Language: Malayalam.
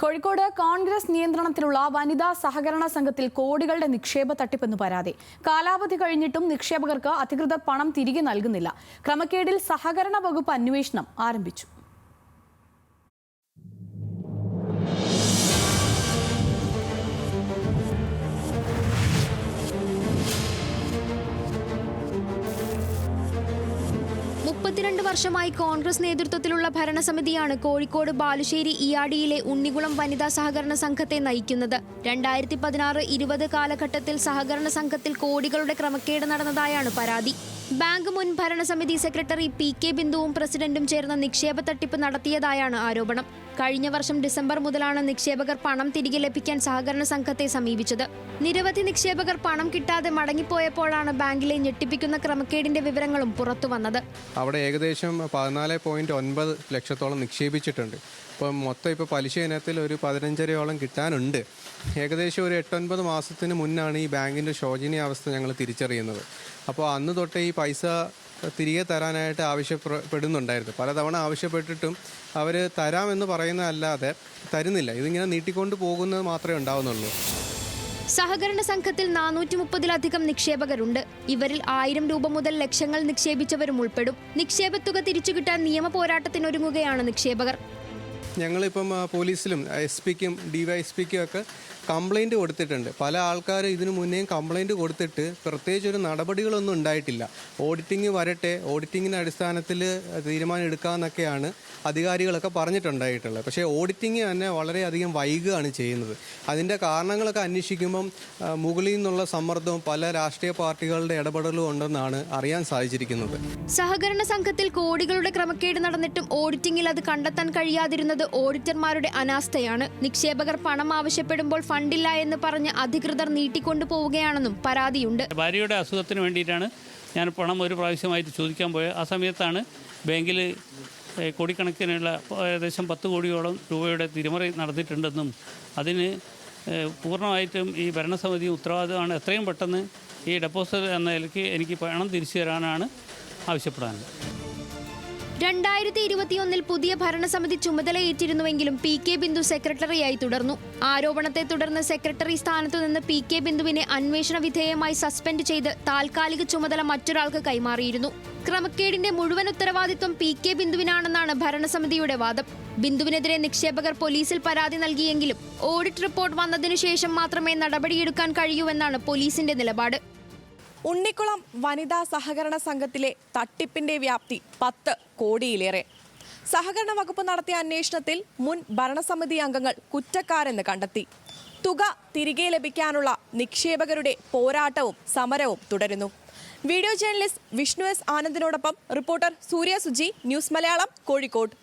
കോഴിക്കോട് കോൺഗ്രസ് നിയന്ത്രണത്തിലുള്ള വനിതാ സഹകരണ സംഘത്തിൽ കോടികളുടെ നിക്ഷേപ തട്ടിപ്പെന്ന് പരാതി. കാലാവധി കഴിഞ്ഞിട്ടും നിക്ഷേപകർക്ക് അധികൃതർ പണം തിരികെ നൽകുന്നില്ല. ക്രമക്കേടിൽ സഹകരണ വകുപ്പ് അന്വേഷണം ആരംഭിച്ചു. മുപ്പത്തിരണ്ട് വർഷമായി കോൺഗ്രസ് നേതൃത്വത്തിലുള്ള ഭരണസമിതിയാണ് കോഴിക്കോട് ബാലുശ്ശേരി ഇയാടിയിലെ ഉണ്ണികുളം വനിതാ സഹകരണ സംഘത്തെ നയിക്കുന്നത്. രണ്ടായിരത്തി പതിനാറ് ഇരുപത് കാലഘട്ടത്തിൽ സഹകരണ സംഘത്തിൽ കോടികളുടെ ക്രമക്കേട് നടന്നതായാണ് പരാതി. ബാങ്ക് മുൻ ഭരണസമിതി സെക്രട്ടറി പി കെ ബിന്ദുവും പ്രസിഡന്റും ചേർന്ന് നിക്ഷേപ തട്ടിപ്പ് നടത്തിയതായാണ് ആരോപണം. കഴിഞ്ഞ വർഷം ഡിസംബർ മുതലാണ് നിക്ഷേപകർ പണം തിരികെ ലഭിക്കാൻ സഹകരണ സംഘത്തെ സമീപിച്ചത്. നിരവധി നിക്ഷേപകർ പണം കിട്ടാതെ മടങ്ങിപ്പോയപ്പോഴാണ് ബാങ്കിലെ ഞെട്ടിപ്പിക്കുന്ന ക്രമക്കേടിന്റെ വിവരങ്ങളും പുറത്തു വന്നത്. അവിടെ ഏകദേശം പതിനാല് പോയിന്റ് ഒൻപത് ലക്ഷത്തോളം നിക്ഷേപിച്ചിട്ടുണ്ട്. ഇപ്പം മൊത്തം ഇപ്പോൾ പലിശ ഇനത്തിൽ ഒരു പതിനഞ്ചരയോളം കിട്ടാനുണ്ട്. ഏകദേശം ഒരു എട്ടൊൻപത് മാസത്തിന് മുന്നാണ് ഈ ബാങ്കിന്റെ ശോചനീയ അവസ്ഥ ഞങ്ങൾ തിരിച്ചറിയുന്നത്. അപ്പോൾ അന്ന് തൊട്ടേ ഈ പൈസ തിരികെ തരാനായിട്ട് ആവശ്യപ്പെടുന്നുണ്ടായിരുന്നു. പലതവണ ആവശ്യപ്പെട്ടിട്ടും അവർ തരാമെന്ന് പറയുന്നതല്ലാതെ തരുന്നില്ല. ഇതിങ്ങനെ നീട്ടിക്കൊണ്ട് പോകുന്നത് മാത്രമേ ഉണ്ടാവുന്നുള്ളൂ. സഹകരണ സംഘത്തിൽ നാനൂറ്റി മുപ്പതിലധികം നിക്ഷേപകരുണ്ട്. ഇവരിൽ ആയിരം രൂപ മുതൽ ലക്ഷങ്ങൾ നിക്ഷേപിച്ചവരും ഉൾപ്പെടും. നിക്ഷേപത്തുക തിരിച്ചു കിട്ടാൻ നിയമ പോരാട്ടത്തിനൊരുങ്ങുകയാണ് നിക്ഷേപകർ. ഞങ്ങളിപ്പം പോലീസിലും എസ് പിക്കും ഡി വൈ എസ് പിക്കും ഒക്കെ കംപ്ലൈന്റ് കൊടുത്തിട്ടുണ്ട്. പല ആൾക്കാർ ഇതിനു മുന്നേയും കംപ്ലൈന്റ് കൊടുത്തിട്ട് പ്രത്യേകിച്ച് ഒരു നടപടികളൊന്നും ഉണ്ടായിട്ടില്ല. ഓഡിറ്റിംഗ് വരട്ടെ ഓഡിറ്റിങ്ങിന്റെ അടിസ്ഥാനത്തിൽ തീരുമാനം എടുക്കാമെന്നൊക്കെയാണ് അധികാരികളൊക്കെ പറഞ്ഞിട്ടുണ്ടായിട്ടുള്ളത്. പക്ഷേ ഓഡിറ്റിംഗ് തന്നെ വളരെയധികം വൈകുകയാണ് ചെയ്യുന്നത്. അതിന്റെ കാരണങ്ങളൊക്കെ അന്വേഷിക്കുമ്പം മുകളിൽ നിന്നുള്ള സമ്മർദ്ദവും പല രാഷ്ട്രീയ പാർട്ടികളുടെ ഇടപെടലും ഉണ്ടെന്നാണ് അറിയാൻ സാധിച്ചിരിക്കുന്നത്. സഹകരണ സംഘത്തിൽ കോടികളുടെ ക്രമക്കേട് നടന്നിട്ടും ഓഡിറ്റിംഗിൽ അത് കണ്ടെത്താൻ കഴിയാതിരുന്നത് ഓഡിറ്റർമാരുടെ അനാസ്ഥയാണ്. നിക്ഷേപകർ പണം ആവശ്യപ്പെടുമ്പോൾ ഫണ്ടില്ല എന്ന് പറഞ്ഞ് അധികൃതർ നീട്ടിക്കൊണ്ടു പോവുകയാണെന്നും പരാതിയുണ്ട്. ഭാര്യയുടെ അസുഖത്തിന് വേണ്ടിയിട്ടാണ് ഞാൻ പണം ഒരു പ്രാവശ്യമായിട്ട് ചോദിക്കാൻ പോയത്. ആ സമയത്താണ് ബാങ്കിൽ കോടിക്കണക്കിനുള്ള ഏകദേശം പത്ത് കോടിയോളം രൂപയുടെ തിരിമറി നടന്നിട്ടുണ്ടെന്നും അതിന് പൂർണമായിട്ടും ഈ ഭരണസമിതി ഉത്തരവാദിത്തമാണ് എത്രയും പെട്ടെന്ന് ഈ ഡെപ്പോസിറ്റ് എന്ന നിലയ്ക്ക് എനിക്ക് പണം തിരിച്ചു തരാനാണ് ആവശ്യപ്പെടാനുള്ളത്. രണ്ടായിരത്തി ഇരുപത്തിയൊന്നിൽ പുതിയ ഭരണസമിതി ചുമതലയേറ്റിരുന്നുവെങ്കിലും പി കെ ബിന്ദു സെക്രട്ടറിയായി തുടർന്നു. ആരോപണത്തെ തുടർന്ന് സെക്രട്ടറി സ്ഥാനത്തു നിന്ന് പി കെ ബിന്ദുവിനെ അന്വേഷണ വിധേയമായി സസ്പെൻഡ് ചെയ്ത് താൽക്കാലിക ചുമതല മറ്റൊരാൾക്ക് കൈമാറിയിരുന്നു. ക്രമക്കേടിന്റെ മുഴുവൻ ഉത്തരവാദിത്വം പി കെ ബിന്ദുവിനാണെന്നാണ് ഭരണസമിതിയുടെ വാദം. ബിന്ദുവിനെതിരെ നിക്ഷേപകർ പോലീസിൽ പരാതി നൽകിയെങ്കിലും ഓഡിറ്റ് റിപ്പോർട്ട് വന്നതിനു ശേഷം മാത്രമേ നടപടിയെടുക്കാൻ കഴിയൂവെന്നാണ് പോലീസിന്റെ നിലപാട്. ഉണ്ണിക്കുളം വനിതാ സഹകരണ സംഘത്തിലെ തട്ടിപ്പിന്റെ വ്യാപ്തി പത്ത് കോടിയിലേറെ. സഹകരണ വകുപ്പ് നടത്തിയ അന്വേഷണത്തിൽ മുൻ ഭരണസമിതി അംഗങ്ങൾ കുറ്റക്കാരെന്ന് കണ്ടെത്തി. തുക തിരികെ ലഭിക്കാനുള്ള നിക്ഷേപകരുടെ പോരാട്ടവും സമരവും തുടരുന്നു. വീഡിയോ ജേർണലിസ്റ്റ് വിഷ്ണു എസ് ആനന്ദിനോടൊപ്പം റിപ്പോർട്ടർ സൂര്യ സുജി ന്യൂസ് മലയാളം കോഴിക്കോട്.